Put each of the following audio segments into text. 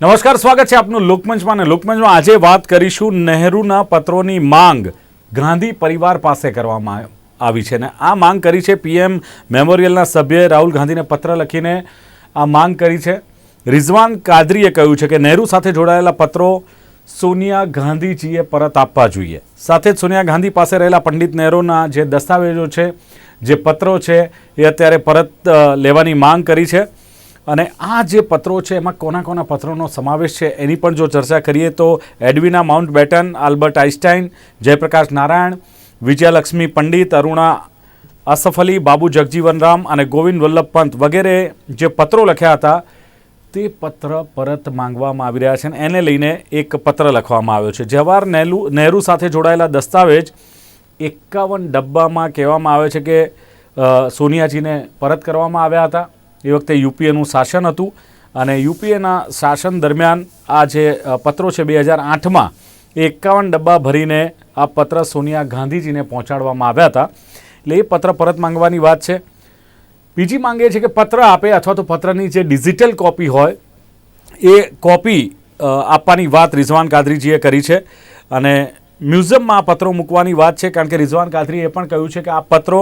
નમસ્કાર, સ્વાગત છે આપનું લોકમંચમાં અને લોકમંચમાં આજે વાત કરીશું નહેરુના પત્રોની માંગ ગાંધી પરિવાર પાસે કરવામાં આવી છે ને આ માંગ કરી છે પીએમ મેમોરિયલના સભ્યએ રાહુલ ગાંધીને પત્ર લખીને આ માંગ કરી છે. રિઝવાન કાદરીએ કહ્યું છે કે નહેરુ સાથે જોડાયેલા પત્રો સોનિયા ગાંધીજીએ પરત આપવા જોઈએ. સાથે જ સોનિયા ગાંધી પાસે રહેલા પંડિત નહેરુના જે દસ્તાવેજો છે, જે પત્રો છે, એ અત્યારે પરત લેવાની માંગ કરી છે. અને આ જે પત્રો છે, એમાં કોના કોના પત્રોનો સમાવેશ છે, એની પણ જો ચર્ચા કરીએ તો Edwina Mountbatten, Albert Einstein Jayaprakash Narayan, Vijayalakshmi Pandit, Aruna Asaf Ali Babu Jagjivan Ram અને ગોવિંદ વલ્લભ પંત વગેરે જે પત્રો લખ્યા હતા, તે પત્ર પરત માંગવામાં આવી રહ્યા છે અને એને લઈને એક પત્ર લખવામાં આવ્યો છે. જવાહર નહેરુ નહેરુ સાથે જોડાયેલા દસ્તાવેજ એકાવન ડબ્બામાં કહેવામાં આવે છે કે સોનિયાજીને પરત કરવામાં આવ્યા હતા. એ વખતે યુપીએનું શાસન હતું અને યુપીએના શાસન દરમિયાન આ જે પત્રો છે બે હજાર આઠમાં એકાવન ડબ્બા ભરીને આ પત્ર સોનિયા ગાંધીજીને પહોંચાડવામાં આવ્યા હતા. એટલે એ પત્ર પરત માંગવાની વાત છે. બીજી માંગ એ છે કે પત્ર આપે અથવા તો પત્રની જે ડિજિટલ કોપી હોય, એ કોપી આપવાની વાત રિઝવાન કાદરીજીએ કરી છે. અને મ્યુઝિયમમાં આ પત્રો મૂકવાની વાત છે કારણ કે રિઝવાન કાદરીએ એ પણ કહ્યું છે કે આ પત્રો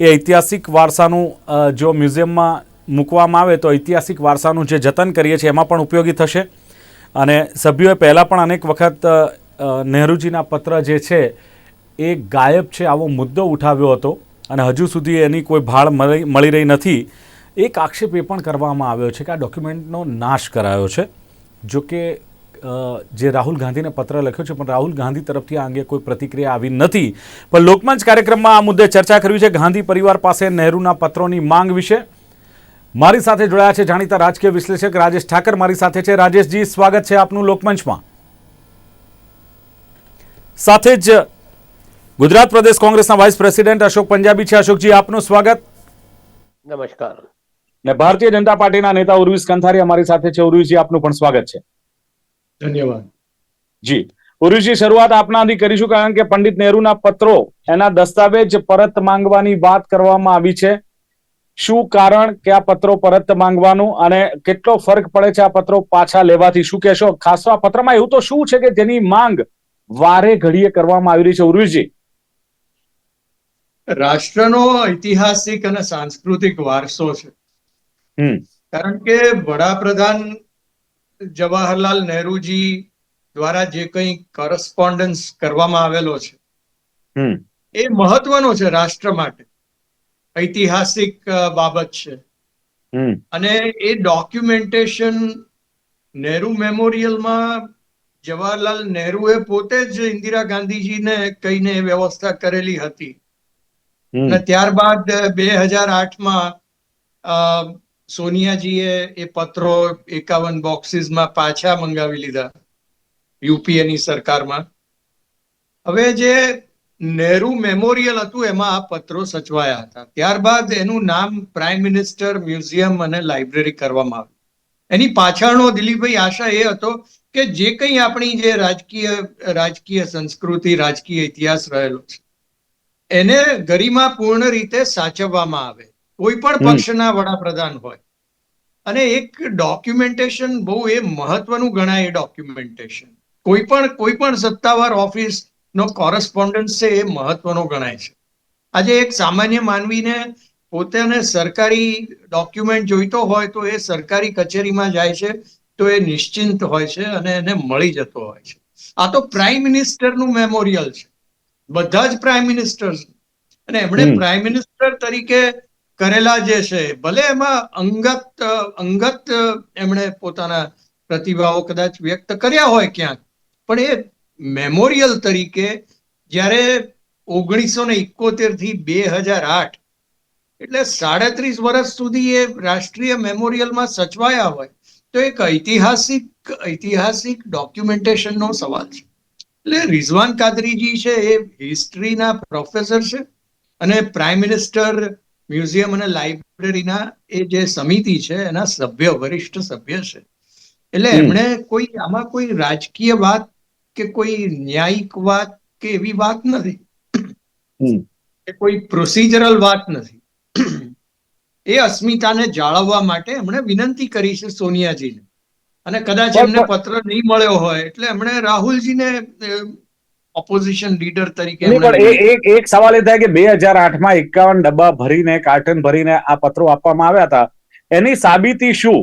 એ ઐતિહાસિક વારસાનું જો મ્યુઝિયમમાં મૂકવામાં આવે તો ઐતિહાસિક વારસાનું જે જતન કરીએ છીએ એમાં પણ ઉપયોગી થશે. અને સભ્યોએ પહેલાં પણ અનેક વખત નહેરુજીના પત્ર જે છે, એ ગાયબ છે આવો મુદ્દો ઉઠાવ્યો હતો. અને હજુ સુધી એની કોઈ ભાળ મળી રહી નથી. એક આક્ષેપ એ પણ કરવામાં આવ્યો છે કે આ ડોક્યુમેન્ટનો નાશ કરાયો છે. જો કે જે રાહુલ ગાંધીને પત્ર લખ્યો છે, પણ રાહુલ ગાંધી તરફથી આ અંગે કોઈ પ્રતિક્રિયા આવી નથી. પણ લોકમંચ કાર્યક્રમમાં આ મુદ્દે ચર્ચા કરવી છે. ગાંધી પરિવાર પાસે નહેરુના પત્રોની માંગ વિશે મારી સાથે જોડાયા છે જાણીતા રાજકીય વિશ્લેષક રાજેશ ઠાકર. મારી સાથે છે રાજેશજી સ્વાગત છે આપનું લોકમંચમાં. સાથે જ ગુજરાત પ્રદેશ કોંગ્રેસના વાઇસ પ્રેસિડેન્ટ અશોક પંજાબી છે. અશોકજી આપનું સ્વાગત. નમસ્કાર. ને ભારતીય જનતા પાર્ટીના નેતા ઉર્વિશ કંથારી અમારી સાથે છે. ઉર્વિસજી આપનું પણ સ્વાગત છે. ધન્યવાદ. જી. ઉર્વિસજી શરૂઆત આપનાથી કરીશું કારણ કે પંડિત નહેરુના પત્રો એના દસ્તાવેજ પરત માંગવાની વાત કરવામાં આવી છે. શું કારણ કે આ પત્રો પરત માંગવાનું અને કેટલો ફરક પડે છે આ પત્રો પાછા લેવાથી? શું કહેશો? ખાસ તો આ પત્રમાં એવું તો શું છે કે જેની માંગ વારે ઘડીએ કરવામાં આવી રહી છે ઉર્વીજી રાષ્ટ્રનો ઐતિહાસિક અને સાંસ્કૃતિક વારસો છે. કારણ કે વડાપ્રધાન જવાહરલાલ નહેરુજી દ્વારા જે કંઈ કરસ્પોન્ડન્સ કરવામાં આવેલો છે એ મહત્વનો છે રાષ્ટ્ર માટે. ઐતિહાસિક બાબત છે. અને એ ડોક્યુમેન્ટેશન નેહરુ મેમોરિયલમાં જવાહરલાલ નહેરુએ પોતે જ ઇન્દિરા ગાંધીજીને કહીને વ્યવસ્થા કરેલી હતી. અને ત્યારબાદ બે હજાર આઠમાં સોનિયાજીએ એ પત્રો એકાવન બોક્સીસમાં પાછા મંગાવી લીધા યુપીએની સરકારમાં. હવે જે નહેરુ મેમોરિયલ હતું એમાં આ પત્રો સચવાયા હતા. ત્યારબાદ એનું નામ પ્રાઇમ મિનિસ્ટર મ્યુઝિયમ અને લાઇબ્રેરી કરવામાં આવ્યું. એની પાછળનો દિલીપભાઈ આશા એ હતો કે જે કંઈ આપણી જે રાજકીય રાજકીય સંસ્કૃતિ રાજકીય ઇતિહાસ રહેલો છે એને ગરિમાપૂર્ણ રીતે સાચવવામાં આવે. કોઈ પણ પક્ષના વડાપ્રધાન હોય. અને એક ડોક્યુમેન્ટેશન બહુ એ મહત્વનું ગણાય એ ડોક્યુમેન્ટેશન કોઈ પણ કોઈ પણ સત્તાવાર ઓફિસ નો કોરસ્પોન્ડન્સ છે એ મહત્વનો ગણાય છે. આજે એક સામાન્ય માનવીને પોતાને સરકારી ડોક્યુમેન્ટ જોઈતો હોય તો એ સરકારી કચેરીમાં જાય છે તો એ નિશ્ચિંત હોય છે અને એને મળી જતો હોય છે. આ તો પ્રાઇમ મિનિસ્ટરનું મેમોરિયલ છે. બધા જ પ્રાઇમ મિનિસ્ટર્સ અને એમણે પ્રાઇમ મિનિસ્ટર તરીકે કરેલા જે છે ભલે એમાં અંગત અંગત એમણે પોતાના પ્રતિભાવો કદાચ વ્યક્ત કર્યા હોય ક્યાંક પણ એ મેમોરિયલ તરીકે જ્યારે ઓગણીસો ને ઇકોતેરથી બે હજાર આઠ એટલે સાડત્રીસ વર્ષ સુધી એ રાષ્ટ્રીય મેમોરિયલમાં સચવાયા હોય તો એક ઐતિહાસિક ઐતિહાસિક ડોક્યુમેન્ટેશનનો સવાલ છે. એટલે રિઝવાન કાદરીજી છે એ હિસ્ટ્રીના પ્રોફેસર છે અને પ્રાઇમ મિનિસ્ટર મ્યુઝિયમ અને લાઇબ્રેરીના એ જે સમિતિ છે એના સભ્ય વરિષ્ઠ સભ્ય છે. એટલે એમણે કોઈ આમાં કોઈ રાજકીય વાત કે કોઈ ન્યાયિક વાત કે એવી વાત નથી. કે કોઈ પ્રોસિજરલ વાત નથી. એ અસ્મિતાને જાળવવા માટે એમણે વિનંતી કરી છે સોનિયાજીને. અને કદાચ એમને પત્ર નહીં મળ્યો હોય એટલે એમણે રાહુલજીને ઓપોઝિશન લીડર તરીકે પણ એક એક સવાલ એ થાય કે બે હજાર આઠમાં એકાવન ડબ્બા ભરીને કાર્ટન ભરીને આ પત્રો આપવામાં આવ્યા હતા. એની સાબિતી શું?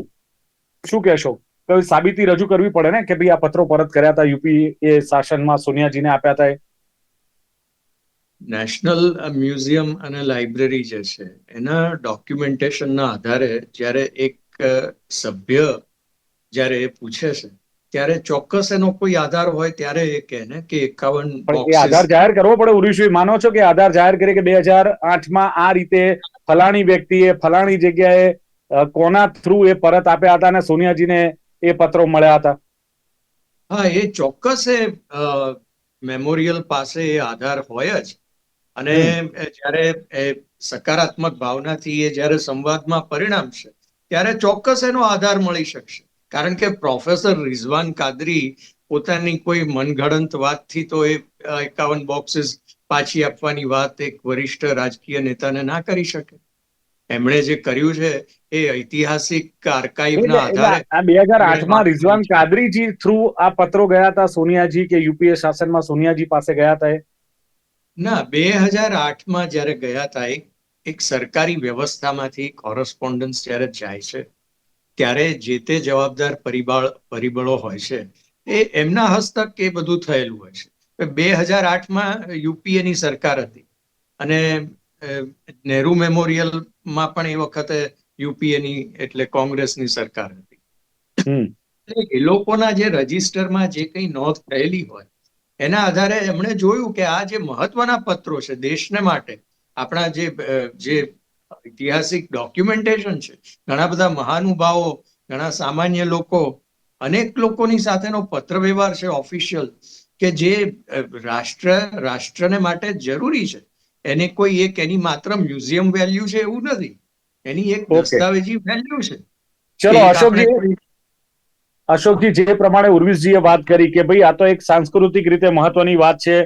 શું કહેશો? કોઈ સાબિતી રજૂ કરવી પડે ને કે ભાઈ આ પત્રો પરત કર્યા હતા યુપી એ શાસનમાં સોનિયાજીને આપ્યા હતા નેશનલ મ્યુઝિયમ અને લાઇબ્રેરી જે છે એના ડોક્યુમેન્ટેશનના આધારે જ્યારે એક સભ્ય જ્યારે એ પૂછે છે ત્યારે ચોક્કસ એનો કોઈ આધાર હોય ત્યારે એ કહે ને કે એકાવન આધાર જાહેર કરવો પડે ઉર્વિશભાઈ માનો છો કે આધાર જાહેર કરી કે બે હજાર આઠમાં આ રીતે ફલાણી વ્યક્તિએ ફલાણી જગ્યાએ કોના થ્રુ એ પરત આપ્યા હતા અને સોનિયાજીને એ પત્રો મળ્યા હતા. હા એ ચોક્કસ એ મેમોરિયલ પાસે આધાર હોય જ. અને જ્યારે એ સકારાત્મક ભાવનાથી એ જ્યારે સંવાદમાં પરિણામશે ત્યારે ચોક્કસ એનો આધાર મળી શકશે. કારણ કે પ્રોફેસર રિઝવાન કાદરી પોતાની કોઈ મનગઢંત વાતથી તો એ એકાવન બોક્સીસ પાછી આપવાની વાત એક વરિષ્ઠ રાજકીય નેતાને ના કરી શકે. એમણે જે કર્યું છે એ ઐતિહાસિક આર્કાઇવના આધારે આ બે હજાર આઠમાં રિઝવાન કાદરીજી થ્રુ આ પત્રો ગયા હતા સોનિયાજી કે યુપીએ શાસનમાં સોનિયાજી પાસે ગયા હતા એ? ના બે હજાર આઠમાં જ્યારે ગયા હતા એક એક સરકારી વ્યવસ્થામાંથી કોરસ્પોન્ડન્સ જ્યારે જાય છે ત્યારે જે તે જવાબદાર પરિબળ પરિબળો હોય છે એ એમના હસ્તક એ બધું થયેલું હોય છે. બે હજાર આઠમાં યુપીએની સરકાર હતી અને નહેરુ મેમોરિયલમાં પણ એ વખતે યુપીએની એટલે કોંગ્રેસની સરકાર હતી. એ લોકોના જે રજીસ્ટરમાં જે કંઈ નોંધ થયેલી હોય એના આધારે એમણે જોયું કે આ જે મહત્વના પત્રો છે દેશને માટે આપણા જે જે ઐતિહાસિક ડોક્યુમેન્ટેશન છે ઘણા બધા મહાનુભાવો ઘણા સામાન્ય લોકો અનેક લોકોની સાથેનો પત્ર વ્યવહાર છે ઓફિશિયલ કે જે રાષ્ટ્ર રાષ્ટ્રને માટે જરૂરી છે. એને કોઈ એક એની માત્ર મ્યુઝિયમ વેલ્યુ છે એવું નથી. એની એક દસ્તાવેજી વેલ્યુ છે. ચલો અશોકજી અશોકજી જે પ્રમાણે ઉર્વિશજીએ વાત કરી કે ભાઈ આ તો એક સાંસ્કૃતિક રીતે મહત્વની વાત છે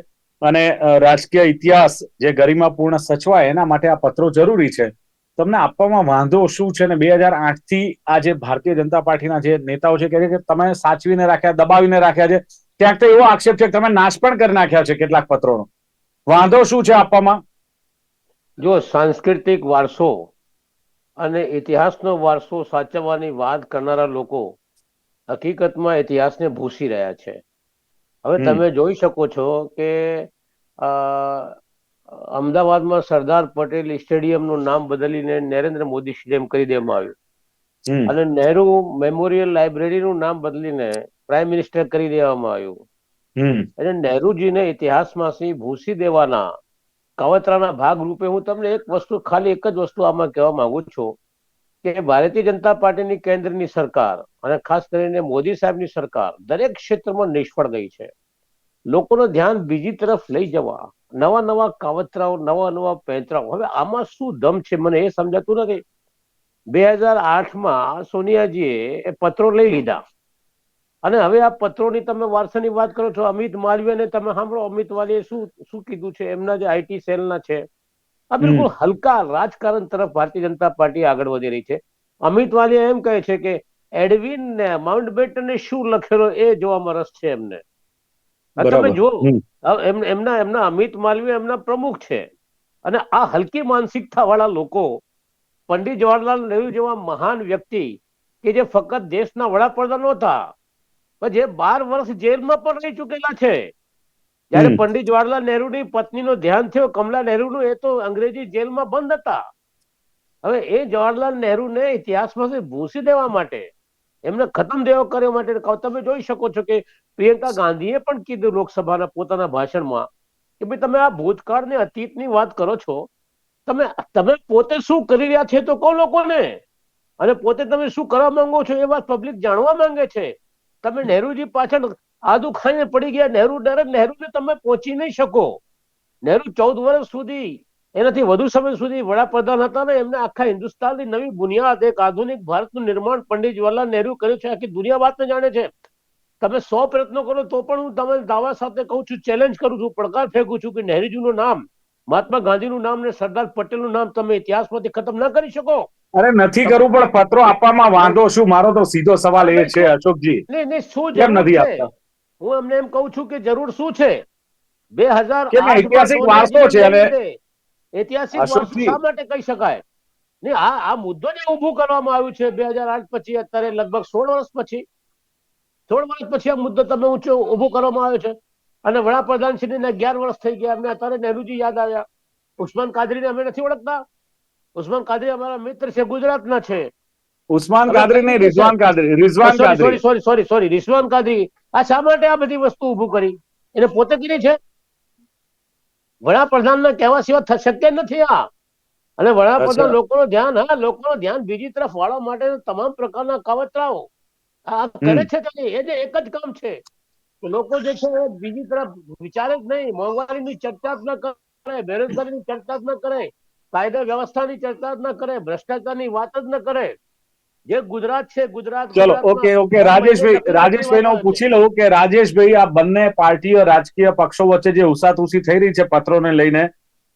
અને રાજકીય ઇતિહાસ જે ગરિમાપૂર્ણ સચવાય એના માટે આ પત્રો જરૂરી છે. તમને આપવામાં વાંધો શું છે ને બે હજાર આઠથી આ જે ભારતીય જનતા પાર્ટીના જે નેતાઓ છે કે તમે સાચવીને રાખ્યા દબાવીને રાખ્યા છે ક્યાંક તો એવો આક્ષેપ છે કે તમે નાશ પણ કરી નાખ્યા છે કેટલાક પત્રોનો. વાંધો શું છે આપવામાં? જો સાંસ્કૃતિક વારસો અને ઇતિહાસનો વારસો સાચવવાની વાત કરનારા લોકો હકીકતમાં ઇતિહાસને ભૂસી રહ્યા છે. હવે તમે જોઈ શકો છો કે અમદાવાદમાં સરદાર પટેલ સ્ટેડિયમનું નામ બદલીને નરેન્દ્ર મોદી સ્ટેડિયમ કરી દેવામાં આવ્યું. અને નહેરુ મેમોરિયલ લાઇબ્રેરીનું નામ બદલીને પ્રાઇમ મિનિસ્ટર કરી દેવામાં આવ્યું. અને નહેરુજીને ઇતિહાસમાંથી ભૂસી દેવાના કવતરાના ભાગ રૂપે હું તમને એક વસ્તુ, ખાલી એક જ વસ્તુ આમાં કહેવા માંગુ છું કે ભારતીય જનતા પાર્ટીની કેન્દ્રની સરકાર અને ખાસ કરીને મોદી સાહેબની સરકાર દરેક ક્ષેત્રમાં નિષ્ફળ ગઈ છે. લોકોનું ધ્યાન બીજી તરફ લઈ જવા, નવા નવા કાવતરાઓ, નવા નવા પેંતરાઓ. હવે આમાં શું દમ છે મને એ સમજાતું નથી. બે હજાર આઠમાં સોનિયાજીએ પત્રો લઈ લીધા. અને હવે આ પત્રોની તમે વારસાની વાત કરો છો અમિત માલવીયાને તમે સાંભળો અમિત માલવીએ શું શું કીધું છે? એમના જે આઈટી સેલના છે આ બિલકુલ હલકા રાજકારણ તરફ ભારતીય જનતા પાર્ટી આગળ વધી રહી છે. અમિત માલવીયા એમ કહે છે કે એડવિન ને માઉન્ટ બેટને શું લખેલો એ જોવામાં રસ છે એમને. તમે. જો એમના એમના અમિત માલવીય એમના પ્રમુખ છે. અને આ હલકી માનસિકતા વાળા લોકો પંડિત જવાહરલાલ નહેરુ જેવા મહાન વ્યક્તિ કે જે ફક્ત દેશના વડાપ્રધાન નહોતા પણ જે બાર વર્ષ જેલમાં પણ રહી ચૂકેલા છે. જયારે પંડિત જવાહરલાલ નહેરુની પત્નીનું ધ્યાન થયો કમલા નહેરુનું એ તો અંગ્રેજી જેલમાં બંધ હતા. હવે એ જવાહરલાલ નહેરુને ઇતિહાસમાંથી ભૂસી દેવા માટે એમને ખતમ દેવો કરવા માટે તમે જોઈ શકો છો કે પ્રિયંકા ગાંધીએ પણ કીધું લોકસભાના પોતાના ભાષણમાં કે ભાઈ તમે આ ભૂતકાળ ને અતીતની વાત કરો છો. તમે તમે પોતે શું કરી રહ્યા છે તો કહો લોકોને. અને પોતે તમે શું કરવા માંગો છો એ વાત પબ્લિક જાણવા માંગે છે. તમે નહેરુજી પાછળ આદુ ખાઈને પડી ગયા. નહેરુ ડરે, નહેરુને તમે પહોંચી નહીં શકો. નહેરુ ચૌદ વર્ષ સુધી, એનાથી વધુ સમય સુધી વડાપ્રધાન હતા ને, એમને આખા હિન્દુસ્તાનની નવી બુનિયાદ, એક આધુનિક ભારતનું નિર્માણ પંડિત જવાહરલાલ નહેરુ કર્યું છે. આખી દુનિયા વાતને જાણે છે. તમે સો પ્રયત્નો કરો તો પણ હું તમે દાવા સાથે કહું છું ચેલેન્જ કરું છું, પડકાર ફેંકું છું કે નહેરુજીનું નામ, મહાત્મા ગાંધીનું નામ ને સરદાર પટેલનું નામ તમે ઇતિહાસમાંથી ખતમ ના કરી શકો. અરે નથી કરવું પણ પત્રો આપવામાં વાંધો શું? મારો તો સીધો સવાલ એ છે અશોકજી. શું કેમ નથી આપતા? હું એમને એમ કહું છું કે જરૂર શું છે? બે હજાર ઐતિહાસિક વારસો છે અને- ઐતિહાસિક વારસો શા માટે કહી શકાય? ને આ આ મુદ્દો ને ઊભું કરવામાં આવ્યું છે બે હજાર આઠ પછી અત્યારે લગભગ સોળ વર્ષ પછી સોળ વર્ષ પછી આ મુદ્દો તમે ઊંચો ઊભો કરવામાં આવ્યો છે. અને વડાપ્રધાન શ્રીને અગિયાર વર્ષ થઈ ગયા. અમને અત્યારે નહેરુજી યાદ આવ્યા. ઉસ્માન કાદરીને અમે નથી ઓળખતા. ઉસ્માન કાદરી અમારા મિત્ર છે ગુજરાતના છે. ઉસ્માન કાદરી નહીં Rizwan Qadri Rizwan Qadri. Sorry sorry sorry Rizwan Qadri. આ શા માટે આ બધી વસ્તુ ઊભું કરી? એને પોતે કરી છે? વડાપ્રધાનના કહેવા સિવાય શક્ય નથી આ. અને વડાપ્રધાન. લોકોનું ધ્યાન હા લોકોનું ધ્યાન બીજી તરફ વાળવા માટે તમામ પ્રકારના કાવતરાઓ. આ કરે છે ખાલી. એ જે એક જ કામ છે. લોકો જે છે એ બીજી તરફ વિચારે જ નહીં મોંઘવારીની ચર્ચા જ ન કરે બેરોજગારીની ચર્ચા જ ન કરે કાયદા વ્યવસ્થાની ચર્ચા જ ન કરે ભ્રષ્ટાચારની વાત જ ન કરે. જે ગુજરાત છે ગુજરાત ચલો ઓકે ઓકે રાજેશભાઈ રાજેશભાઈ હું પૂછી લઉં કે રાજેશભાઈ આ બંને પાર્ટીઓ રાજકીય પક્ષો વચ્ચે જે ઉસાતુસી થઈ રહી છે પત્રોને લઈને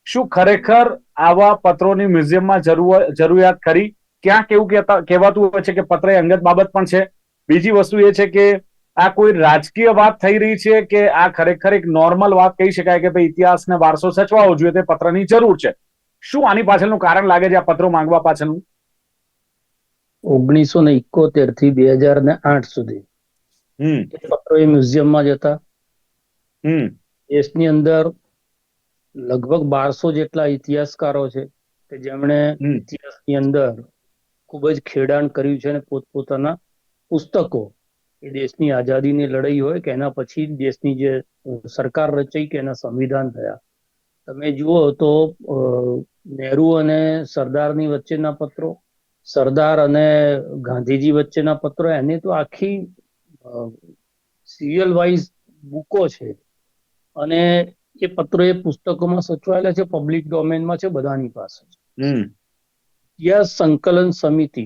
શું ખરેખર આવા પત્રોની મ્યુઝિયમમાં જરૂર જરૂરિયાત ખરી? ક્યાં કેવું કહેવાતું હોય છે કે પત્ર એ અંગત બાબત પણ છે? બીજી વસ્તુ એ છે કે આ કોઈ રાજકીય વાત થઈ રહી છે કે આ ખરેખર એક નોર્મલ વાત કહી શકાય કે ભાઈ ઇતિહાસ ને વારસો સચવાવો જોઈએ તે પત્રની જરૂર છે. શું આની પાછળનું કારણ લાગે છે આ પત્રો માંગવા પાછળનું? ઓગણીસો ને ઇકોતેરથી બે હજાર ને આઠ સુધી. પત્રો એ મ્યુઝિયમમાં જતા દેશની અંદર લગભગ બારસો જેટલા ઇતિહાસકારો છે કે જેમણે ઇતિહાસની અંદર ખૂબ જ ખેડાણ કર્યું છે અને પોતપોતાના પુસ્તકો એ દેશની આઝાદીની લડાઈ હોય કે એના પછી દેશની જે સરકાર રચાઈ કે એના સંવિધાન થયા. તમે જુઓ તો નહેરુ અને સરદારની વચ્ચેના પત્રો સરદાર અને ગાંધીજી વચ્ચેના પત્રો એની તો આખી સિરિયલ વાઇઝ બુકો છે. અને એ પત્રો એ પુસ્તકોમાં સચવાયેલા છે પબ્લિક ડોમેનમાં છે બધાની પાસે હમ. ઇતિહાસ સંકલન સમિતિ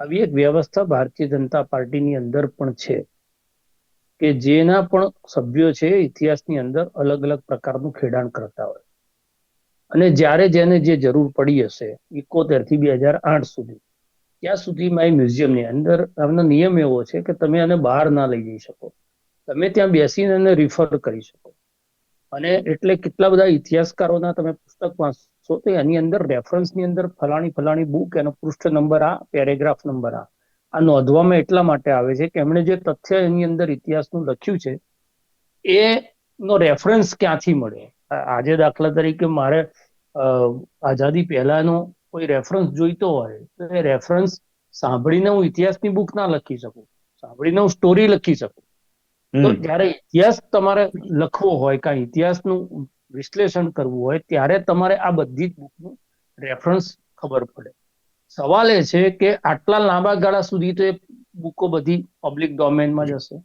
આવી એક વ્યવસ્થા ભારતીય જનતા પાર્ટીની અંદર પણ છે કે જેના પણ સભ્યો છે ઇતિહાસની અંદર અલગ અલગ પ્રકારનું ખેડાણ કરતા હોય. અને જ્યારે જેને જે જરૂર પડી હશે એકોતેરથી બે હજાર આઠ સુધી, ત્યાં સુધીમાં એ મ્યુઝિયમની અંદર, આમનો નિયમ એવો છે કે તમે આને બહાર ના લઈ જઈ શકો. તમે ત્યાં બેસીને એને રિફર કરી શકો. અને એટલે કેટલા બધા ઇતિહાસકારોના તમે પુસ્તક વાંચશો તો એની અંદર રેફરન્સની અંદર ફલાણી ફલાણી બુક એનો પૃષ્ઠ નંબર આ પેરેગ્રાફ નંબર આ. આ નોંધવામાં એટલા માટે આવે છે કે એમણે જે તથ્ય એની અંદર ઇતિહાસનું લખ્યું છે એ નો રેફરન્સ ક્યાંથી મળે? આજે દાખલા તરીકે મારે આઝાદી પહેલાનો કોઈ રેફરન્સ જોઈતો હોય તો એ રેફરન્સ સાંભળીને હું ઇતિહાસની બુક ના લખી શકું. સાંભળીને હું સ્ટોરી લખી શકું. તો જ્યારે ઇતિહાસ તમારે લખવો હોય કાં ઇતિહાસનું વિશ્લેષણ કરવું હોય ત્યારે તમારે આ બધી જ બુકનું રેફરન્સ ખબર પડે. સવાલ એ છે કે આટલા લાંબા ગાળા સુધી તો એ બુકો બધી પબ્લિક ડોમેનમાં જશે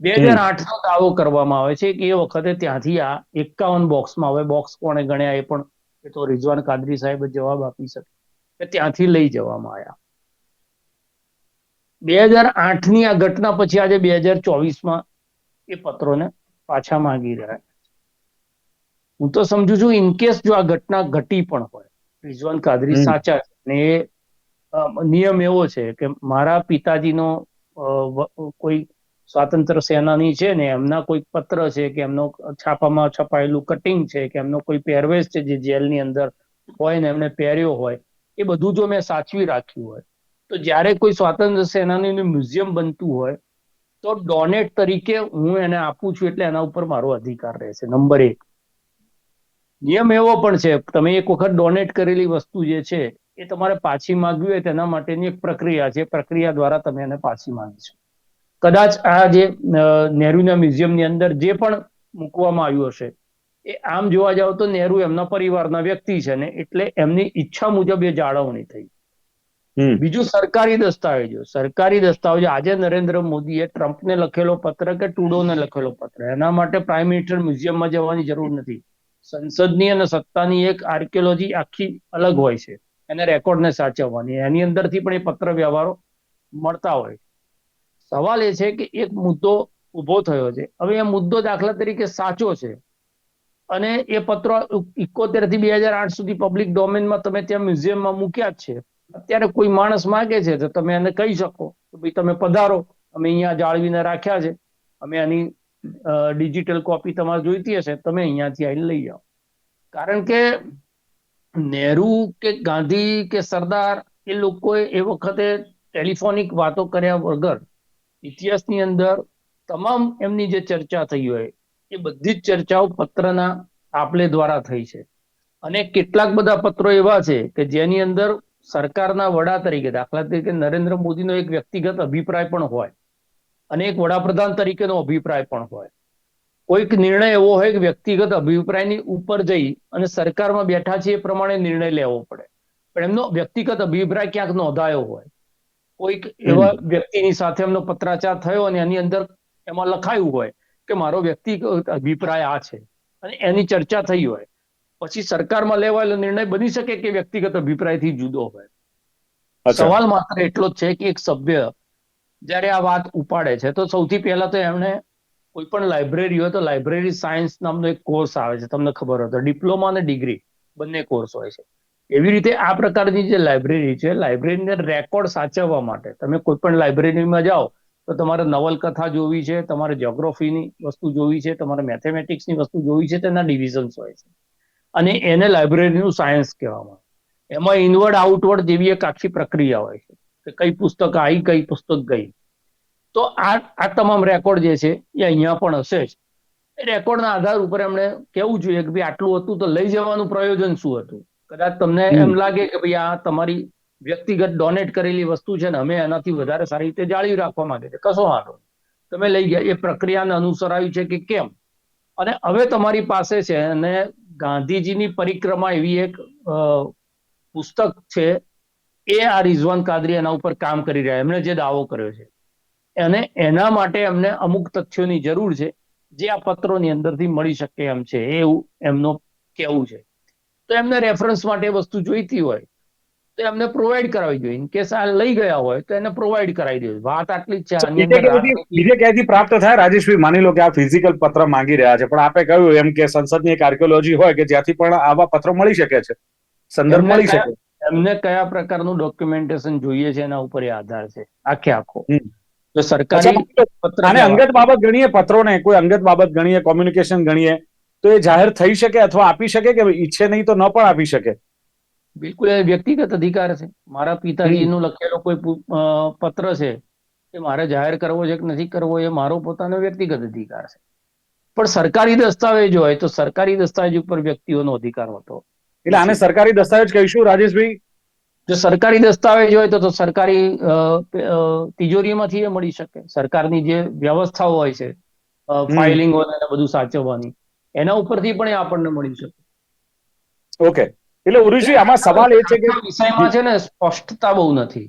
બે હજાર આઠ નો દાવો કરવામાં આવે છે કે એ વખતે ત્યાંથી આ એકાવન બોક્સમાં હવે બોક્સ કોણે ગણ્યા એ પણ એ તો રિઝવાન કાદરી સાહેબ જવાબ આપી શકે. કે ત્યાંથી લઈ જવામાં આવ્યા. બે હજાર આઠની આ ઘટના પછી આજે બે હજાર ચોવીસમાં એ પત્રોને પાછા માંગી રહ્યા હું તો સમજુ છું ઇનકેસ જો આ ઘટના ઘટી પણ હોય રિઝવાન કાદરી સાચા છે ને એ નિયમ એવો છે કે મારા પિતાજીનો કોઈ સ્વાતંત્ર્ય સેનાની છે ને, એમના કોઈ પત્ર છે કે એમનો છાપામાં છપાયેલું કટિંગ છે કે એમનો કોઈ પહેરવેશ છે જે જેલની અંદર હોય ને એમને પહેર્યો હોય, એ બધું જો મેં સાચવી રાખ્યું હોય. તો જ્યારે કોઈ સ્વાતંત્ર સેનાનીનું મ્યુઝિયમ બનતું હોય, તો ડોનેટ તરીકે હું એને આપું છું એટલે એના ઉપર મારો અધિકાર રહેશે. નંબર એક. નિયમ એવો પણ છે, તમે એક વખત ડોનેટ કરેલી વસ્તુ જે છે, એ તમારે પાછી માંગવી હોય તેના માટેની એક પ્રક્રિયા છે. પ્રક્રિયા દ્વારા તમે એને પાછી માંગી કદાચ આ જે નહેરુના મ્યુઝિયમની અંદર જે પણ મૂકવામાં આવ્યું હશે એ આમ જોવા જાવ તો નહેરુ એમના પરિવારના વ્યક્તિ છે ને એટલે એમની ઈચ્છા મુજબ એ જાળવણી થઈ. બીજું સરકારી દસ્તાવેજો. સરકારી દસ્તાવેજો. આજે નરેન્દ્ર મોદીએ ટ્રમ્પને લખેલો પત્ર કે ટુડોને લખેલો પત્ર? એના માટે પ્રાઇમ મિનિસ્ટર મ્યુઝિયમમાં જવાની જરૂર નથી. સંસદની અને સત્તાની એક આર્કિયોલોજી આખી અલગ હોય છે. એને રેકોર્ડને સાચવવાની. એની અંદરથી પણ એ પત્ર વ્યવહારો મળતા હોય. સવાલ એ છે કે એક મુદ્દો ઊભો થયો છે. હવે એ મુદ્દો દાખલા તરીકે સાચો છે. અને એ પત્રો ઇકોતેરથી બે હજાર આઠ સુધી પબ્લિક ડોમેનમાં તમે ત્યાં મ્યુઝિયમમાં મૂક્યા છે. અત્યારે કોઈ માણસ માગે છે તો તમે એને કહી શકો કે ભાઈ તમે પધારો. અમે અહીંયા જાળવીને રાખ્યા છે. અમે આની ડિજિટલ કોપી તમારે જોઈતી હશે. તમે અહીંયાથી આવીને લઈ જાઓ. કારણ કે નહેરુ કે ગાંધી કે સરદાર એ લોકોએ એ વખતે ટેલિફોનિક વાતો કર્યા વગર ઇતિહાસની અંદર તમામ એમની જે ચર્ચા થઈ હોય, એ બધી જ ચર્ચાઓ પત્રના આપલે દ્વારા થઈ છે. અને કેટલાક બધા પત્રો એવા છે કે જેની અંદર સરકારના વડા તરીકે, દાખલા તરીકે નરેન્દ્ર મોદીનો એક વ્યક્તિગત અભિપ્રાય પણ હોય અને એક વડાપ્રધાન તરીકેનો અભિપ્રાય પણ હોય. કોઈક નિર્ણય એવો હોય કે વ્યક્તિગત અભિપ્રાયની ઉપર જઈ અને સરકારમાં બેઠા છે એ પ્રમાણે નિર્ણય લેવો પડે. પણ એમનો વ્યક્તિગત અભિપ્રાય ક્યાંક નોંધાયો હોય. કોઈક એવા વ્યક્તિની સાથે એમનો પત્રાચાર થયો અને એની અંદર એમાં લખાયું હોય કે મારો વ્યક્તિગત અભિપ્રાય આ છે અને એની ચર્ચા થઈ હોય. પછી સરકારમાં લેવાયેલો નિર્ણય બની શકે કે વ્યક્તિગત અભિપ્રાયથી જુદો હોય? સવાલ માત્ર એટલો જ છે કે એક સભ્ય જ્યારે આ વાત ઉપાડે છે તો સૌથી પહેલા તો એમણે કોઈ પણ લાઇબ્રેરી હોય તો લાઇબ્રેરી સાયન્સ નામનો એક કોર્સ આવે છે તમને ખબર હોય તો. ડિપ્લોમા અને ડિગ્રી બંને કોર્સ હોય છે. એવી રીતે આ પ્રકારની જે લાઇબ્રેરી છે લાઇબ્રેરીને રેકોર્ડ સાચવવા માટે. તમે કોઈ પણ લાઇબ્રેરીમાં જાઓ, તો તમારે નવલકથા જોવી છે, તમારે જ્યોગ્રાફીની વસ્તુ જોવી છે, તમારે મેથેમેટિક્સની વસ્તુ જોવી છે, તેના ડિવિઝન્સ હોય છે. અને એને લાઇબ્રેરીનું સાયન્સ કહેવામાં એમાં ઇનવર્ડ આઉટવર્ડ જેવી એક આખી પ્રક્રિયા હોય છે. કે કઈ પુસ્તક આવી કઈ પુસ્તક ગઈ. તો આ આ તમામ રેકોર્ડ જે છે, એ અહીંયા પણ હશે જ. રેકોર્ડના આધાર ઉપર એમણે કેવું જોઈએ કે ભાઈ આટલું હતું તો લઈ જવાનું પ્રયોજન શું હતું? કદાચ તમને એમ લાગે કે ભાઈ આ તમારી વ્યક્તિગત ડોનેટ કરેલી વસ્તુ છે ને અમે એનાથી વધારે સારી રીતે જાળવી રાખવા માંગે છે. કશો વાંધો તમે લઈ ગયા. એ પ્રક્રિયાને અનુસરાવી છે કે કેમ? અને હવે તમારી પાસે છે અને ગાંધીજીની પરિક્રમા એવી એક પુસ્તક છે. એ આ રિઝવાન કાદરી એના ઉપર કામ કરી રહ્યા એમણે જે દાવો કર્યો છે. અને એના માટે એમને અમુક તથ્યોની જરૂર છે જે આ પત્રોની અંદરથી મળી શકે એમ છે. એવું એમનો કેવું છે. તો એમને રેફરન્સ માટે વસ્તુ જોઈતી હોય તો એમને પ્રોવાઈડ કરાવી જોઈએ. ઇન કેસ આ લઈ ગયા હોય તો એને પ્રોવાઈડ કરાવી દેવું. વાત આટલી જ છે. બીજે ક્યાંથી ક્યાંયથી પ્રાપ્ત થાય? રાજેશભાઈ માની લો કે આ ફિઝિકલ પત્ર માંગી રહ્યા છે. પણ આપે કહ્યું એમ કે સંસદની એક આર્કિયોલોજી હોય કે જ્યાંથી પણ આવા પત્રો મળી શકે છે. સંદર્ભ મળી શકે. એમને કયા પ્રકારનું ડોક્યુમેન્ટેશન જોઈએ છે એના ઉપર એ આધાર છે. આખે આખો. તો સરકારી પત્ર અંગત બાબત ગણીએ પત્રોને. કોઈ અંગત બાબત ગણીએ કોમ્યુનિકેશન ગણીએ. તો એ જાહેર થઈ શકે અથવા આપી શકે કે ઈચ્છે નહીં તો ન પણ આપી શકે? બિલકુલ એ વ્યક્તિગત અધિકાર છે. મારા પિતાજીનું લખેલો કોઈ પત્ર છે એ મારે જાહેર કરવો છે કે નથી કરવો એ મારો પોતાનો વ્યક્તિગત અધિકાર છે. પણ સરકારી દસ્તાવેજ હોય તો સરકારી દસ્તાવેજ ઉપર વ્યક્તિઓનો અધિકાર હતો. એટલે આને સરકારી દસ્તાવેજ કહીશું રાજેશભાઈ? જો સરકારી દસ્તાવેજ હોય તો સરકારી તિજોરીમાંથી એ મળી શકે. સરકારની જે વ્યવસ્થાઓ હોય છે ફાઇલિંગ હોય બધું સાચવવાની. એના ઉપરથી પણ એ આપણને મળી શકે. ઓકે. એટલે ઉરુજી આમાં સવાલ એ છે કે વિષયમાં છે ને સ્પષ્ટતા બહુ નથી.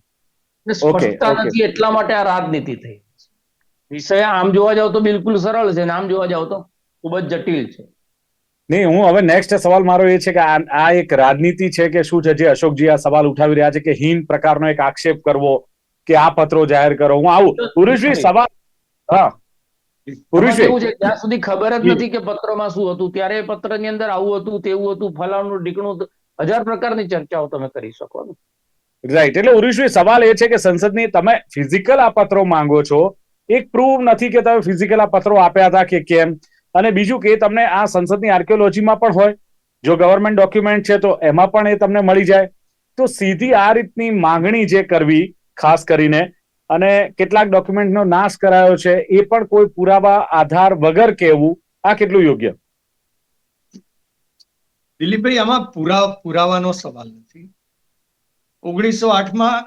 સ્પષ્ટતા નથી એટલા માટે આ રાજનીતિ થઈ. વિષય આમ જોવા જાવ તો બિલકુલ સરળ છે ને આમ જોવા જાવ તો ખૂબ જ જટિલ છે. નહીં હું હવે નેક્સ્ટ સવાલ મારો એ છે કે આ એક રાજનીતિ છે કે શું છે જે અશોકજી આ સવાલ ઉઠાવી રહ્યા છે કે હીન પ્રકારનો એક આક્ષેપ કરવો કે આ પત્રો જાહેર કરો? હું આવું. પુરુષભાઈ સવાલ હા. છે જ્યાં સુધી ખબર જ નથી કે પત્રમાં શું હતું ત્યારે પત્રની અંદર આવું હતું તેવું હતું ફલાણું ઢીકણું હજાર પ્રકારની ચર્ચાઓ તમે કરી શકો રાઈટ એટલે ઉરુષભાઈ સવાલ એ છે કે સંસદની તમે ફિઝિકલ આ પત્રો માંગો છો એક પ્રૂવ નથી કે તમે ફિઝિકલ આ પત્રો આપ્યા હતા કે કેમ? અને બીજું કે તમને આ સંસદની આર્કિયોલોજીમાં પણ હોય જો ગવર્મેન્ટ ડોક્યુમેન્ટ છે તો એમાં પણ એ તમને મળી જાય. તો સીધી આ રીતની માંગણી જે કરવી ખાસ કરીને અને કેટલાક ડોક્યુમેન્ટનો નાશ કરાયો છે, એ પણ કોઈ પુરાવા આધાર વગર કહેવું આ કેટલું યોગ્ય? દિલીપભાઈ, આમાં પુરા, પુરાવાનો સવાલ નથી. ઓગણીસો આઠમાં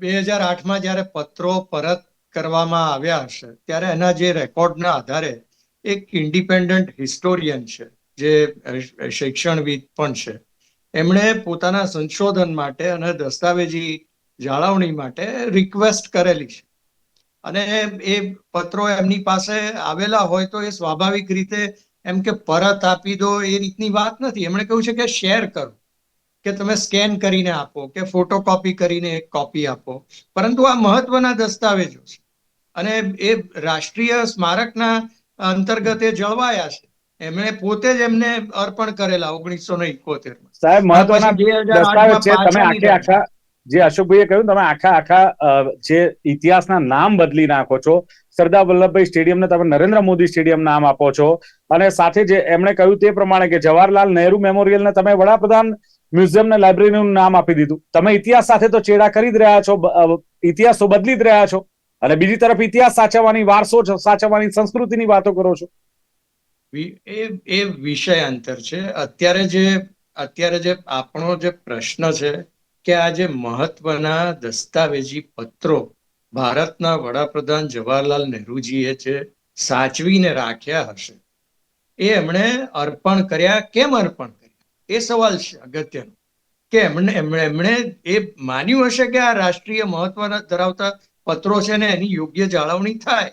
બે હજાર આઠમાં જ્યારે પત્રો પરત કરવામાં આવ્યા હશે, ત્યારે એના જે રેકોર્ડના આધારે એક ઇન્ડિપેન્ડન્ટ હિસ્ટોરિયન છે, જે શૈક્ષણવિદ પણ છે. એમણે પોતાના સંશોધન માટે અને દસ્તાવેજી જાળવણી માટે રિક્વેસ્ટ કરેલી છે. અને એ પત્રો એમની પાસે આવેલા હોય તો એ સ્વાભાવિક રીતે એમ કે પરત આપી દો એ રીતની વાત નથી. એમણે કહ્યું છે કે શેર કરો. કે તમે સ્કેન કરીને આપો કે ફોટોકોપી કરીને એક કોપી આપો. પરંતુ આ મહત્વના દસ્તાવેજો છે. અને એ રાષ્ટ્રીય સ્મારકના અંતર્ગત એ જળવાયા છે. એમણે પોતે જ એમને અર્પણ કરેલા ઓગણીસો ને ઇકોતેર સાહેબ મહત્વના દસ્તાવેજ છે તમે આખે આખા જે અશોકભાઈએ કહ્યું, તમે આખા આખા જે ઇતિહાસના નામ બદલી નાખો છો, સરદાર વલ્લભભાઈ સ્ટેડિયમને તમે નરેન્દ્ર મોદી સ્ટેડિયમ નામ આપો છો. અને સાથે જે એમણે કહ્યું તે પ્રમાણે કે જવાહરલાલ નહેરુ મેમોરિયલને તમે વડાપ્રધાન મ્યુઝિયમ ને લાઇબ્રેરીનું નામ આપી દીધું. તમે ઇતિહાસ સાથે તો ચેડા કરી જ રહ્યા છો ઇતિહાસ તો બદલી જ રહ્યા છો. અને બીજી તરફ ઇતિહાસ સાચવવાની વારસો સાચવવાની સંસ્કૃતિની વાતો કરો છો. એ એ વિષય અંતર છે. અત્યારે જે અત્યારે જે આપણો જે પ્રશ્ન છે કે આ જે મહત્વના દસ્તાવેજી પત્રો ભારતના વડાપ્રધાન જવાહરલાલ નહેરુજીએ જે સાચવીને રાખ્યા હશે, એ એમણે અર્પણ કર્યા? કેમ અર્પણ કર્યા? એ સવાલ છે અગત્યનો. કે એમણે એમણે એમણે એ માન્યું હશે કે આ રાષ્ટ્રીય મહત્વ ધરાવતા પત્રો છે ને એની યોગ્ય જાળવણી થાય?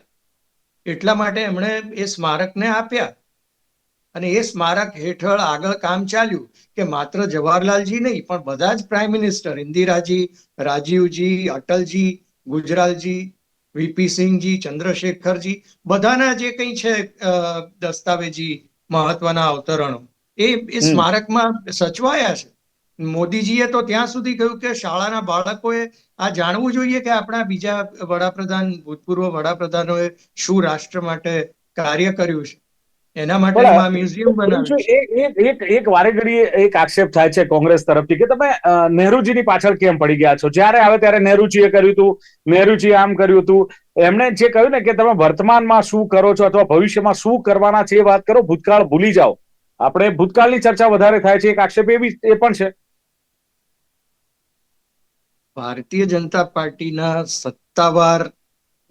એટલા માટે એમણે એ સ્મારકને આપ્યા. અને એ સ્મારક હેઠળ આગળ કામ ચાલ્યું કે માત્ર જવાહરલાલજી નહીં પણ બધા જ prime minister Indiraji Rajivji Atalji Gujralji VP Singhji Chandrashekharji બધાના જે કંઈ છે દસ્તાવેજી મહત્વના અવતરણો એ એ સ્મારકમાં સચવાયા છે. મોદીજીએ તો ત્યાં સુધી કહ્યું કે શાળાના બાળકોએ આ જાણવું જોઈએ કે આપણા બીજા વડાપ્રધાન ભૂતપૂર્વ વડાપ્રધાનોએ શું રાષ્ટ્ર માટે કાર્ય કર્યું છે. એના માટે મ્યુઝિયમ બનાવ્યું એક એક એક એક આક્ષેપ થાય છે કોંગ્રેસ તરફથી કે તમે નહેરુજીની પાછળ કેમ પડી ગયા છો? જ્યારે આવે ત્યારે નહેરુજીએ કર્યું હતું નહેરુજીએ આમ કર્યું હતું એમણે જે કહ્યું ને કે તમે વર્તમાનમાં શું કરો છો અથવા ભવિષ્યમાં શું કરવાના છે એ વાત કરો ભૂતકાળ ભૂલી જાઓ. આપણે ભૂતકાળની ચર્ચા વધારે થાય છે એક આક્ષેપ એવી એ પણ છે. ભારતીય જનતા પાર્ટીના સત્તાવાર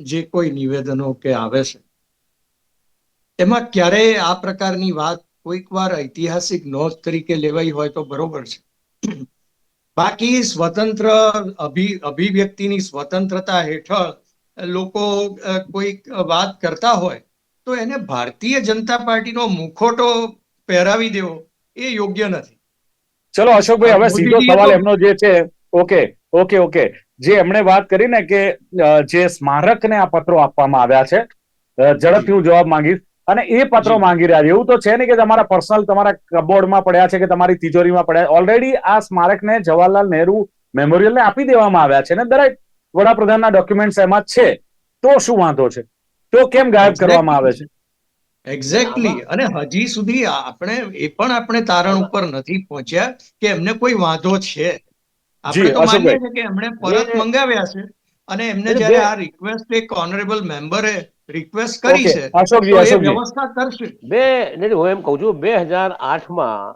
જે કોઈ નિવેદનો કે આવે છે એમાં ક્યારેય આ પ્રકારની વાત કોઈક વાર ઐતિહાસિક નોંધ તરીકે લેવાઈ હોય તો બરોબર છે. બાકી સ્વતંત્ર અભિ અભિવ્યક્તિની સ્વતંત્રતા હેઠળ લોકો કોઈક વાત કરતા હોય તો એને ભારતીય જનતા પાર્ટીનો મુખોટો પહેરાવી દેવો એ યોગ્ય નથી. ચલો અશોકભાઈ હવે સીધો સવાલ એમનો જે છે ઓકે ઓકે ઓકે. જે એમણે વાત કરી ને કે જે જે સ્મારકને આ પત્રો આપવામાં આવ્યા છે ઝડપથી હું જવાબ માંગીશ. અને એ પત્રો માંગી રહ્યા છે. એવું તો છે ને કે તમારા પર્સનલ તમારા કબોર્ડમાં પડ્યા છે કે તમારી તિજોરીમાં પડ્યા. ઓલરેડી આ સ્મારકને જવાહરલાલ નહેરુ મેમોરિયલને આપી દેવામાં આવ્યા છે ને દરેક વડાપ્રધાનના ડોક્યુમેન્ટ્સ એમાં છે. તો શું વાંધો છે? તો કેમ ગાયબ કરવામાં આવે છે? એક્ઝેક્ટલી અને હજી સુધી આપણે એ પણ આપણે તારણ ઉપર નથી પહોંચ્યા કે એમને કોઈ વાંધો છે. આપણે તો માનીએ છીએ કે એમણે પરત મંગાવ્યા છે. અને એમને જ્યારે આ રિક્વેસ્ટ એક ઓનરેબલ મેમ્બરે રિક્વેસ્ટ કરી છે અશોકજી અશોકજી. વ્યવસ્થા કરશે. બે એટલે હું એમ કહું છું બે હજાર આઠમાં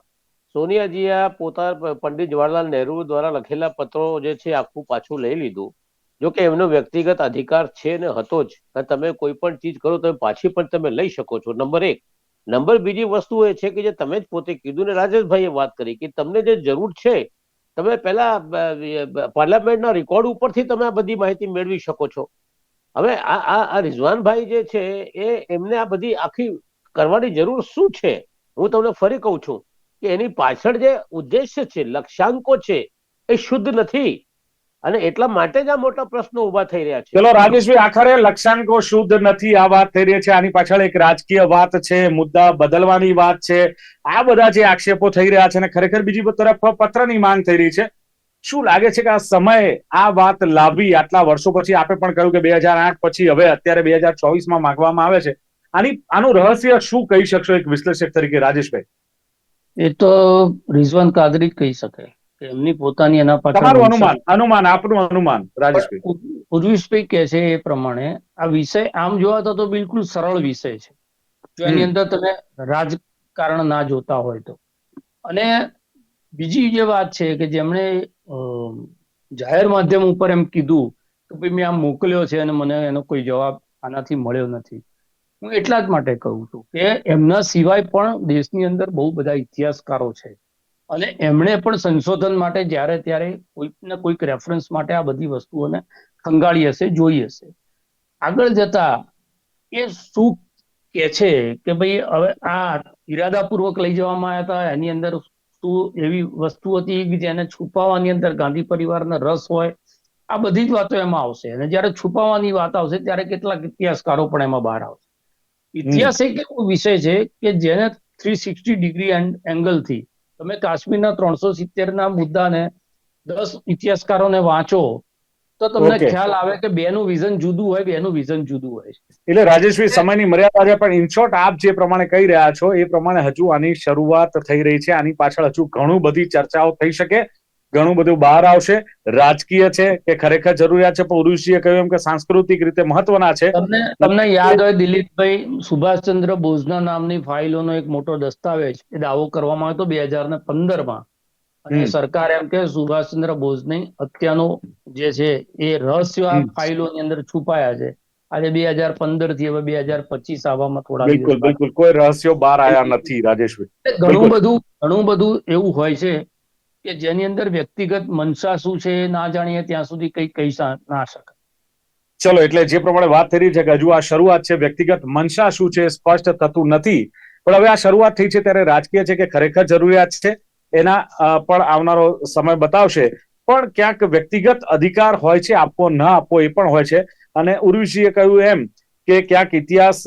સોનિયાજીએ આ પોતા પંડિત જવાહરલાલ નહેરુ દ્વારા લખેલા પત્રો જે છે આખું પાછું લઈ લીધું. જો કે એમનો વ્યક્તિગત અધિકાર છે ને હતો જ. તમે કોઈ પણ ચીજ કરો તમે પાછી પણ તમે લઈ શકો છો. નંબર એક. નંબર બીજી વસ્તુ એ છે કે જે તમે જ પોતે કીધું ને રાજેશભાઈએ વાત કરી કે તમને જે જરૂર છે તમે પહેલા પાર્લામેન્ટના રેકોર્ડ ઉપરથી તમે આ બધી માહિતી મેળવી શકો છો. હવે આ આ રિઝવાનભાઈ જે છે, એ એમને આ બધી આખી કરવાની જરૂર શું છે? હું તમને ફરી કહું છું કે એની પાછળ જે ઉદ્દેશ્ય છે, લક્ષ્યાંકો છે, એ શુદ્ધ નથી. અને એટલા માટે જ આ મોટા પ્રશ્નો ઊભા થઈ રહ્યા છે. ચલો રાજેશભાઈ આખરે લક્ષાંકો શુદ્ધ નથી આ વાત થઈ રહી છે. આની પાછળ એક રાજકીય વાત છે મુદ્દા બદલવાની વાત છે. આ બધા જે આક્ષેપો થઈ રહ્યા છે અને ખરેખર બીજી તરફ પત્રની માંગ થઈ રહી છે. શું લાગે છે કે આ સમય આ વાત લાવી આટલા વર્ષો પછી? આપે પણ કહ્યું કે બે હજાર આઠ પછી હવે અત્યારે બે હજાર ચોવીસમાં માંગવામાં આવે છે. આની આનું રહસ્ય શું કહી શકશો એક વિશ્લેષક તરીકે રાજેશભાઈ? એ તો રિઝવાન કાદરી જ કહી શકે. એમની પોતાની એના પાછળ તમારું અનુમાન અનુમાન આપનું અનુમાન રાજેશભાઈ. ઉર્વિશભાઈ કહે છે એ પ્રમાણે આ વિષય આમ જોવા તો બિલકુલ સરળ વિષય છે. જો એની અંદર તમે રાજકારણ ના જોતા હોય તો. અને બીજી જે વાત છે કે જેમણે જાહેર માધ્યમ ઉપર એમ કીધું કે ભાઈ મેં આમ મોકલ્યો છે અને મને એનો કોઈ જવાબ આનાથી મળ્યો નથી. હું એટલા જ માટે કહું છું કે એમના સિવાય પણ દેશની અંદર બહુ બધા ઇતિહાસકારો છે. અને એમણે પણ સંશોધન માટે જ્યારે ત્યારે કોઈક ને કોઈક રેફરન્સ માટે આ બધી વસ્તુઓને ખંગાળી હશે જોઈ હશે. આગળ જતા એ શું કે છે કે ભાઈ હવે આ ઇરાદાપૂર્વક લઈ જવામાં આવ્યા હતા એની અંદર શું એવી વસ્તુ હતી કે જેને છુપાવવાની અંદર ગાંધી પરિવારનો રસ હોય આ બધી જ વાતો એમાં આવશે. અને જ્યારે છુપાવવાની વાત આવશે ત્યારે કેટલાક ઇતિહાસકારો પણ એમાં બહાર આવશે. ઇતિહાસ એક એવો વિષય છે કે જેને થ્રી સિક્સટી ડિગ્રી એંગલથી તમે કાશ્મીરના ત્રણસો સિત્તેર ના મુદ્દાને દસ ઇતિહાસકારોને વાંચો તો તમને ખ્યાલ આવે કે બેનું વિઝન જુદું હોય બેનું વિઝન જુદું હોય. એટલે રાજેશભાઈ સમયની મર્યાદા છે પણ ઇનશોર્ટ આપ જે પ્રમાણે કહી રહ્યા છો એ પ્રમાણે હજુ આની શરૂઆત થઈ રહી છે આની પાછળ હજુ ઘણું બધી ચર્ચાઓ થઈ શકે. ઘણું બધું બહાર આવશે. રાજકીય છે કે ખરેખર જરૂરિયાત છે ઉર્વશીએ કહ્યું એમ કે સાંસ્કૃતિક રીતે મહત્વના છે. તમને તમને યાદ હોય દિલીપભાઈ સુભાષચંદ્ર બોઝના નામની ફાઇલોનો એક મોટો દસ્તાવેજ એ દાવો કરવામાં આવ્યો હતો બે હજાર ને પંદરમાં. અને સરકાર એમ કે સુભાષચંદ્ર બોઝની હત્યાનો જે છે એ રહસ્ય આ. ફાઇલોની અંદર છુપાયા છે. આજે બે હજાર પંદરથી હવે બે હજાર પચીસ આવવામાં થોડા બિલકુલ બિલકુલ. કોઈ રહસ્યો બહાર આવ્યા નથી રાજેશભાઈ. ઘણું બધું ઘણું બધું એવું હોય છે કે જેની અંદર વ્યક્તિગત મનસા શું છે, ના જાણીએ, ત્યાં સુધી કઈ કહી ના શકાય. ચલો, એટલે જે પ્રમાણે વાત થઈ રહી છે કે હજુ આ શરૂઆત છે, વ્યક્તિગત મનસા શું છે, સ્પષ્ટ થતું નથી. પણ હવે આ શરૂઆત થઈ છે ત્યારે રાજકીય છે કે ખરેખર જરૂરિયાત છે, એના પણ આવનારો સમય બતાવશે. પણ ક્યાંક વ્યક્તિગત અધિકાર હોય છે, આપવો, ન આપવો એ પણ હોય છે. અને ઉર્વિશીએ કહ્યું એમ કે ક્યાંક ઇતિહાસ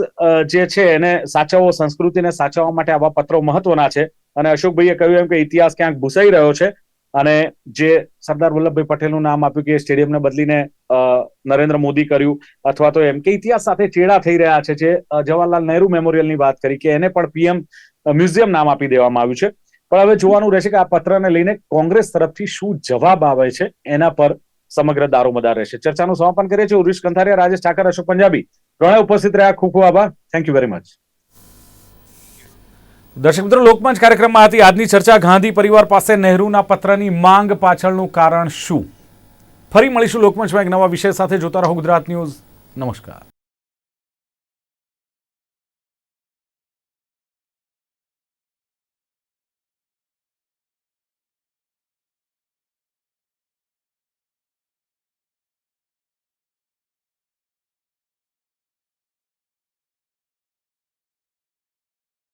જે છે એને સાચવવો, સંસ્કૃતિને સાચવવા માટે આવા પત્રો મહત્વના છે. અને અશોકભાઈએ કહ્યું એમ કે ઇતિહાસ ક્યાંક ભૂસાઈ રહ્યો છે અને જે સરદાર વલ્લભભાઈ પટેલનું નામ આપ્યું કે સ્ટેડિયમને બદલીને નરેન્દ્ર મોદી કર્યું, અથવા તો એમ કે ઇતિહાસ સાથે ચેડા થઈ રહ્યા છે જે જવાહરલાલ નહેરુ મેમોરિયલની વાત કરી કે એને પણ પીએમ મ્યુઝિયમ નામ આપી દેવામાં આવ્યું છે. પણ હવે જોવાનું રહેશે કે આ પત્રને લઈને કોંગ્રેસ તરફથી શું જવાબ આવે છે એના પર સમગ્ર દારોમદાર રહેશે. ચર્ચાનું સમાપન કરીએ છીએ. ઉર્વિશ કંથારિયા, રાજેશ ઠાકર, અશોક પંજાબી. પ્રણય ઉપસ્થિત રહ્યા. ખૂબ ખૂબ આભાર. થેન્ક યુ વેરી મચ દર્શક મિત્રો, લોકમંચ કાર્યક્રમમાં હતી. આજની ચર્ચા ગાંધી પરિવાર પાસે નહેરુના પત્રની માંગ પાછળનું કારણ શું? ફરી મળીશું લોકમંચમાં એક નવા વિષય સાથે. જોતા રહો ગુજરાત ન્યૂઝ. નમસ્કાર.